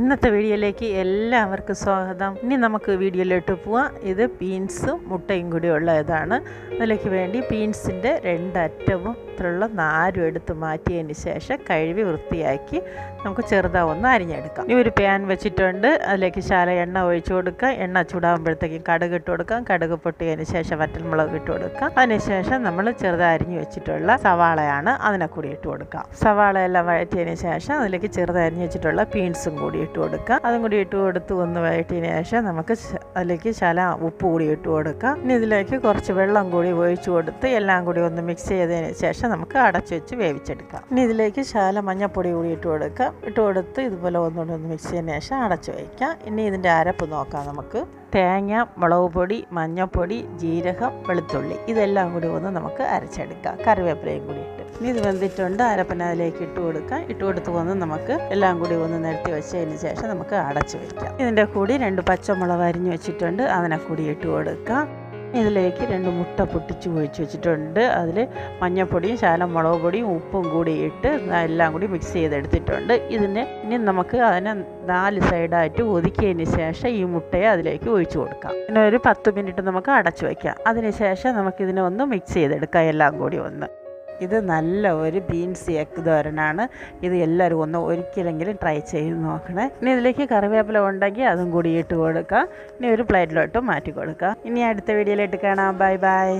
ഇന്നത്തെ വീഡിയോയിലേക്ക് എല്ലാവർക്കും സ്വാഗതം. ഇനി നമുക്ക് വീഡിയോയിലോട്ട് പോവാം. ഇത് ബീൻസും മുട്ടയും കൂടി ഉള്ള ഇതാണ് അതിലേക്ക് വേണ്ടി ബീൻസിന്റെ രണ്ടറ്റവും ഇത്രയുള്ള നാരും എടുത്ത് മാറ്റിയതിന് ശേഷം കഴുകി വൃത്തിയാക്കി നമുക്ക് ചെറുതാവൊന്ന് അരിഞ്ഞെടുക്കാം. ഇനി ഒരു പാൻ വെച്ചിട്ടുണ്ട്. അതിലേക്ക് ശാല എണ്ണ ഒഴിച്ചു കൊടുക്കുക എണ്ണ ചൂടാകുമ്പോഴത്തേക്കും കടുക് ഇട്ട് കൊടുക്കാം. കടുക് പൊട്ടിയതിന് ശേഷം വറ്റൽമുളക് ഇട്ട് കൊടുക്കാം. അതിനുശേഷം നമ്മൾ ചെറുതായി വെച്ചിട്ടുള്ള സവാളയാണ് അതിനെ കൂടി ഇട്ട് കൊടുക്കാം. സവാള എല്ലാം വഴറ്റിയതിന് ശേഷം അതിലേക്ക് ചെറുതായി വെച്ചിട്ടുള്ള ബീൻസും കൂടി ഇട്ട് കൊടുക്കാം. അതും കൂടി ഇട്ട് കൊടുത്ത് ഒന്ന് വഴറ്റിയതിന് ശേഷം നമുക്ക് അതിലേക്ക് ശല ഉപ്പ് കൂടി ഇട്ട് കൊടുക്കുക ഇനി ഇതിലേക്ക് കുറച്ച് വെള്ളം കൂടി ഒഴിച്ചു കൊടുത്ത് എല്ലാം കൂടി ഒന്ന് മിക്സ് ചെയ്തതിന് ശേഷം നമുക്ക് അടച്ചു വെച്ച് വേവിച്ചെടുക്കാം. ഇനി ഇതിലേക്ക് ശാല മഞ്ഞപ്പൊടി കൂടി ഇട്ട് കൊടുക്കുക ഇട്ട് കൊടുത്ത് ഇതുപോലെ ഒന്നുകൂടി ഒന്ന് മിക്സ് ചെയ്തതിന് ശേഷം അടച്ചു വയ്ക്കാം ഇനി ഇതിന്റെ അരപ്പ് നോക്കാം നമുക്ക്. തേങ്ങ മുളക് പൊടി മഞ്ഞൾപ്പൊടി ജീരകം വെളുത്തുള്ളി. ഇതെല്ലാം കൂടി ഒന്ന് നമുക്ക് അരച്ചെടുക്കാം. കറിവേപ്പിലയും കൂടി ഇട്ട്. ഇനി ഇത് വെന്തിട്ടുണ്ട്. അരപ്പന അതിലേക്ക് ഇട്ട് കൊടുക്കാം. ഇട്ട് കൊടുത്ത് വന്ന് നമുക്ക് എല്ലാം കൂടി ഒന്ന് നിരത്തി വെച്ചതിന് ശേഷം നമുക്ക് അടച്ചു വയ്ക്കാം ഇതിന്റെ കൂടി രണ്ട് പച്ചമുളക് അരിഞ്ഞു വെച്ചിട്ടുണ്ട്. അതിനെ കൂടി ഇട്ട് കൊടുക്കാം. ഇതിലേക്ക് രണ്ട് മുട്ട പൊട്ടിച്ച് ഒഴിച്ച് വെച്ചിട്ടുണ്ട്. അതിൽ മഞ്ഞൾപ്പൊടിയും ശാലം മുളക് പൊടിയും ഉപ്പും കൂടി ഇട്ട് എല്ലാം കൂടി മിക്സ് ചെയ്തെടുത്തിട്ടുണ്ട്. ഇതിന് ഇനി നമുക്ക് അതിനെ നാല് സൈഡായിട്ട് ഒതുക്കിയതിന് ശേഷം ഈ മുട്ടയെ അതിലേക്ക് ഒഴിച്ചു കൊടുക്കാം. പിന്നെ ഒരു പത്ത് മിനിറ്റ് നമുക്ക് അടച്ചു വയ്ക്കാം അതിന് നമുക്ക് ഇതിനെ ഒന്ന് മിക്സ് ചെയ്തെടുക്കാം. എല്ലാം കൂടി ഒന്ന്. ഇത് നല്ല ഒരു ബീൻസ് എഗ് തോരനാണ്. ഇത് എല്ലാവരും ഒന്ന് ഒരിക്കലെങ്കിലും ട്രൈ ചെയ്ത് നോക്കണേ. ഇനി ഇതിലേക്ക് കറിവേപ്പില ഉണ്ടെങ്കിൽ അതും കൂടി ഇട്ട് കൊടുക്കാം. ഇനി ഒരു പ്ലേറ്റിലോട്ട് മാറ്റി കൊടുക്കാം. ഇനി അടുത്ത വീഡിയോയിലോട്ട് കാണാം. Bye bye